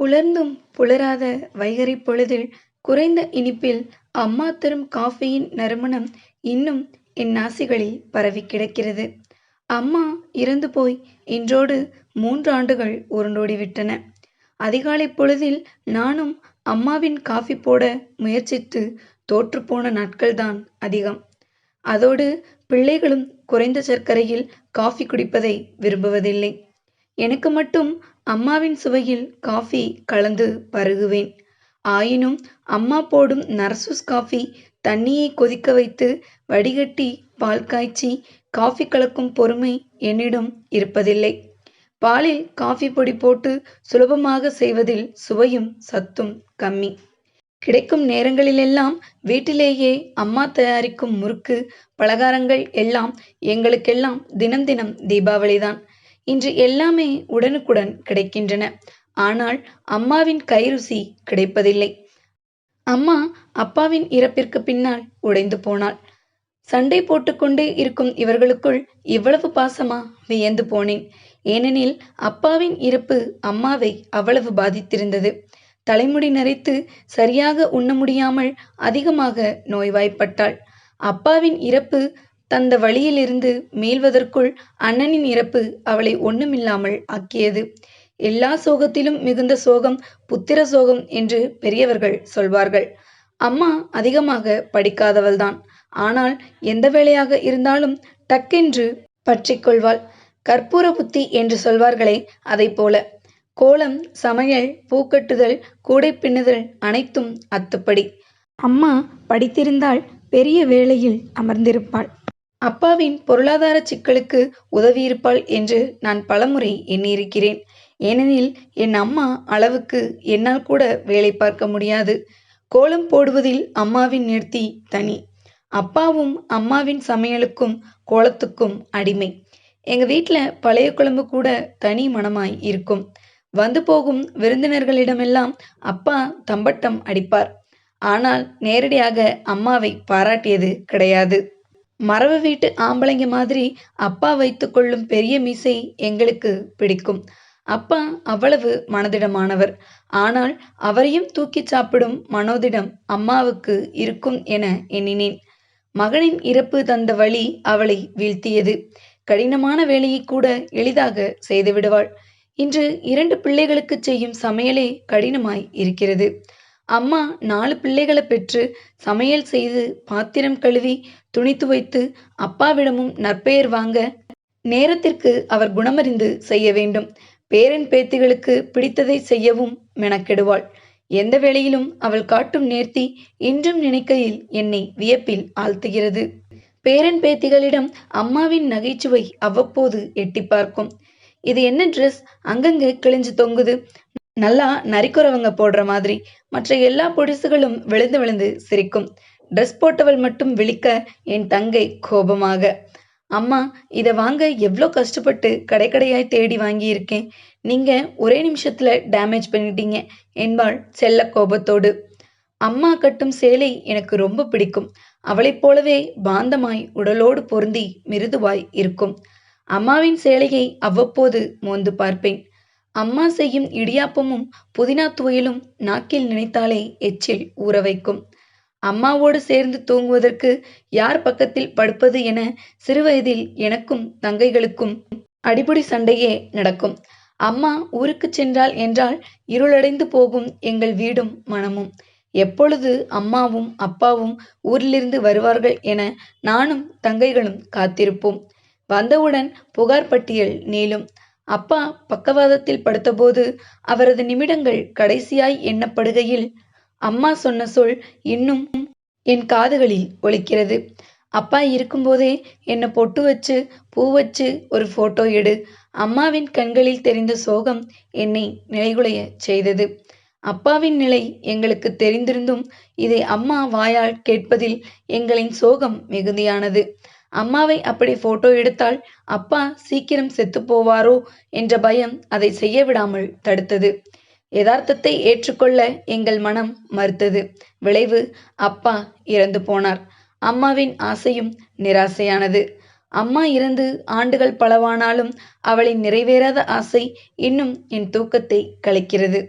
புலர்ந்தும் புலராத வைகறைப் பொழுதில் குறைந்த இனிப்பில் அம்மா தரும் காஃபியின் நறுமணம் இன்னும் என் நாசிகளில் பரவிக் கிடக்கிறது. அம்மா இறந்து போய் இன்றோடு மூன்று ஆண்டுகள் உருண்டோடிவிட்டன. அதிகாலை பொழுதில் நானும் அம்மாவின் காஃபி போட முயற்சித்து தோற்றுப்போன நாட்கள்தான் அதிகம். அதோடு பிள்ளைகளும் குறைந்த சர்க்கரையில் காஃபி குடிப்பதை விரும்புவதில்லை. எனக்கு மட்டும் அம்மாவின் சுவையில் காஃபி கலந்து பருகுவேன். ஆயினும் அம்மா போடும் நர்சூஸ் காஃபி தண்ணியை கொதிக்க வைத்து வடிகட்டி பால் காய்ச்சி காஃபி கலக்கும் பொறுமை என்னிடம் இருப்பதில்லை. பாலில் காஃபி பொடி போட்டு சுலபமாக செய்வதில் சுவையும் சத்தும் கம்மி. கிடைக்கும் நேரங்களிலெல்லாம் வீட்டிலேயே அம்மா தயாரிக்கும் முறுக்கு, பலகாரங்கள் எல்லாம் எங்களுக்கெல்லாம் தினம் தினம் தீபாவளிதான். இன்று எல்லாமே உடனுக்குடன் கிடைக்கின்றன. ஆனால் அம்மாவின் கைருசி கிடைப்பதில்லை. அம்மா அப்பாவின் இறப்பிற்கு பின்னால் உடைந்து போனாள். சண்டை போட்டுக் கொண்டே இருக்கும் இவர்களுக்குள் இவ்வளவு பாசமா? வியந்து போனேன். ஏனெனில் அப்பாவின் இறப்பு அம்மாவை அவ்வளவு பாதித்திருந்தது. தலைமுடி நரைத்து சரியாக உண்ண முடியாமல் அதிகமாக நோய்வாய்ப்பட்டாள். அப்பாவின் இறப்பு தந்த வழியிலிருந்து மீள்வதற்குள் அண்ணனின் இறப்பு அவளை ஒண்ணுமில்லாமல் ஆக்கியது. எல்லா சோகத்திலும் மிகுந்த சோகம் புத்திர சோகம் என்று பெரியவர்கள் சொல்வார்கள். அம்மா அதிகமாக படிக்காதவள்தான். ஆனால் எந்த வேலையாக இருந்தாலும் டக்கென்று பற்றிக்கொள்வாள் கற்பூர புத்தி என்று சொல்வார்களே அதைப் போல. கோலம், சமையல், பூக்கட்டுதல், கூடை பின்னுதல் அனைத்தும் அத்துப்படி. அம்மா படித்திருந்தால் பெரிய வேளையில் அமர்ந்திருப்பாள். அப்பாவின் பொருளாதார சிக்கலுக்கு உதவியிருப்பாள் என்று நான் பலமுறை எண்ணியிருக்கிறேன். ஏனெனில் என் அம்மா அளவுக்கு என்னால் கூட வேலை பார்க்க முடியாது. கோலம் போடுவதில் அம்மாவின் நிறுத்தி தனி. அப்பாவும் அம்மாவின் சமையலுக்கும் கோலத்துக்கும் அடிமை. எங்க வீட்டில் பழைய குழம்பு கூட தனி மணமாய் இருக்கும். வந்து போகும் விருந்தினர்களிடமெல்லாம் அப்பா தம்பட்டம் அடிப்பார். ஆனால் நேரடியாக அம்மாவை பாராட்டியது கிடையாது. மரபு வீட்டு ஆம்பளைங்க மாதிரி அப்பா வைத்துக் கொள்ளும் பெரிய மீசை எங்களுக்கு பிடிக்கும். அப்பா அவ்வளவு மனதிடமானவர். ஆனால் அவரையும் தூக்கி சாப்பிடும் மனோதிடம் அம்மாவுக்கு இருக்கும் என எண்ணினேன். மகனின் இறப்பு தந்த வழி அவளை வீழ்த்தியது. கடினமான வேலையை கூட எளிதாக செய்துவிடுவாள். இன்று இரண்டு பிள்ளைகளுக்குச் செய்யும் சமையலே கடினமாய் இருக்கிறது. அம்மா நாலு பிள்ளைகளை பெற்று சமையல் செய்து பாத்திரம் கழுவி துணி துவைத்து அப்பாவிடமும் நற்பெயர் வாங்க நேரத்திற்கு அவர் குணமறிந்து செய்ய வேண்டும். பேரன் பேத்திகளுக்கு பிடித்ததை செய்யவும் மெனக்கெடுவாள். எந்த வேளையிலும் அவள் காட்டும் நேர்த்தி இன்றும் நினைக்கையில் என்னை வியப்பில் ஆழ்த்துகிறது. பேரன் பேத்திகளிடம் அம்மாவின் நகைச்சுவை அவ்வப்போது எட்டிப் பார்க்கும். இது என்ன டிரஸ் அங்கங்க கிழிஞ்சு தொங்குது. நல்லா நரிக்குறவங்க போடுற மாதிரி. மற்ற எல்லா பொடிசுகளும் விழுந்து விழுந்து சிரிக்கும். ட்ரெஸ் போட்டவள் மட்டும் விழிக்க என் தங்கை கோபமாக. அம்மா இதை வாங்க எவ்வளோ கஷ்டப்பட்டு கடை கடையாய் தேடி வாங்கியிருக்கேன். நீங்கள் ஒரே நிமிஷத்தில் டேமேஜ் பண்ணிட்டீங்க என்பாள் செல்ல கோபத்தோடு. அம்மா கட்டும் சேலை எனக்கு ரொம்ப பிடிக்கும். அவளைப் போலவே பாந்தமாய் உடலோடு பொருந்தி மிருதுவாய் இருக்கும். அம்மாவின் சேலையை அவ்வப்போது மோந்து பார்ப்பேன். அம்மா செய்யும் இடியாப்பமும் புதினா துவையலும் நாக்கில் நினைத்தாலே எச்சில் ஊற வைக்கும் அம்மாவோடு சேர்ந்து தூங்குவதற்கு யார் பக்கத்தில் படுப்பது என சிறுவயதில் எனக்கும் தங்கைகளுக்கும் அடிபுடி சண்டையே நடக்கும். அம்மா ஊருக்கு சென்றாள் என்றால் இருளடைந்து போகும் எங்கள் வீடும் மனமும். எப்பொழுது அம்மாவும் அப்பாவும் ஊரிலிருந்து வருவார்கள் என நானும் தங்கைகளும் காத்திருப்போம். வந்தவுடன் புகார் பட்டியல் நீளும். அப்பா பக்கவாதத்தில் படுத்தபோது அவரது நிமிடங்கள் கடைசியாய் எண்ணப்படுகையில் அம்மா சொன்ன சொல் இன்னும் என் காதுகளில் ஒலிக்கிறது. அப்பா இருக்கும்போதே என்னை பொட்டு வச்சு பூ வச்சு ஒரு போட்டோ எடு. அம்மாவின் கண்களில் தெரிந்த சோகம் என்னை நிலைகுலைய செய்தது. அப்பாவின் நிலை எங்களுக்கு தெரிந்திருந்தும் இதை அம்மா வாயால் கேட்பதில் எங்களின் சோகம் மிகுதியானது. அம்மாவை அப்படி போட்டோ எடுத்தால் அப்பா சீக்கிரம் செத்துப் போவாரோ என்ற பயம் அதை செய்ய விடாமல் தடுத்தது. யதார்த்தத்தை ஏற்றுக்கொள்ள எங்கள் மனம் மறுத்தது. விளைவு அப்பா இறந்து போனார். அம்மாவின் ஆசையும் நிராசையானது. அம்மா இறந்து ஆண்டுகள் பலவானாலும் அவளின் நிறைவேறாத ஆசை இன்னும் என் தூக்கத்தை கலைக்கிறது.